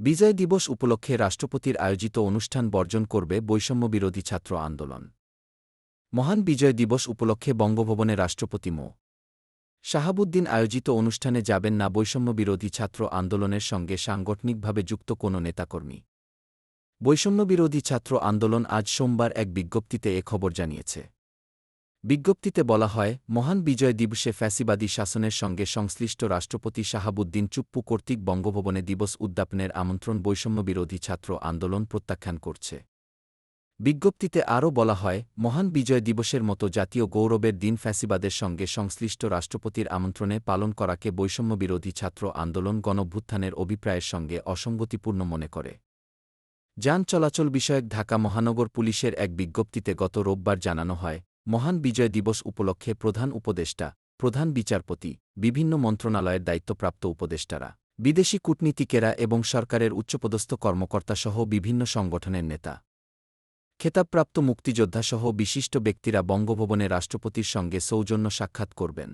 বিজয় দিবস উপলক্ষে রাষ্ট্রপতির আয়োজিত অনুষ্ঠান বর্জন করবে বৈষম্যবিরোধী ছাত্র আন্দোলন। মহান বিজয় দিবস উপলক্ষে বঙ্গভবনে রাষ্ট্রপতি মো. শাহাবুদ্দিন আয়োজিত অনুষ্ঠানে যাবেন না বৈষম্যবিরোধী ছাত্র আন্দোলনের সঙ্গে সাংগঠনিকভাবে যুক্ত কোনো নেতাকর্মী। বৈষম্যবিরোধী ছাত্র আন্দোলন আজ সোমবার এক বিজ্ঞপ্তিতে এ খবর জানিয়েছে। বিজ্ঞপ্তিতে বলা হয়, মহান বিজয় দিবসে ফ্যাসিবাদী শাসনের সঙ্গে সংশ্লিষ্ট রাষ্ট্রপতি শাহাবুদ্দিন চুপ্পু কর্তৃক বঙ্গভবনে দিবস উদ্যাপনের আমন্ত্রণ বৈষম্যবিরোধী ছাত্র আন্দোলন প্রত্যাখ্যান করছে। বিজ্ঞপ্তিতে আরও বলা হয়, মহান বিজয় দিবসের মতো জাতীয় গৌরবের দিন ফ্যাসিবাদের সঙ্গে সংশ্লিষ্ট রাষ্ট্রপতির আমন্ত্রণে পালন করাকে বৈষম্যবিরোধী ছাত্র আন্দোলন গণভ্যুত্থানের অভিপ্রায়ের সঙ্গে অসঙ্গতিপূর্ণ মনে করে। যান চলাচল বিষয়ক ঢাকা মহানগর পুলিশের এক বিজ্ঞপ্তিতে গত রোববার জানানো হয় মহান বিজয় দিবস উপলক্ষে প্রধান উপদেষ্টা, প্রধান বিচারপতি, বিভিন্ন মন্ত্রণালয়ের দায়িত্বপ্রাপ্ত উপদেষ্টারা, বিদেশি কূটনীতিকেরা এবং সরকারের উচ্চপদস্থ কর্মকর্তাসহ বিভিন্ন সংগঠনের নেতা। খেতাবপ্রাপ্ত মুক্তিযোদ্ধাসহ বিশিষ্ট ব্যক্তিরা বঙ্গভবনে রাষ্ট্রপতির সঙ্গে সৌজন্য সাক্ষাৎ করবেন।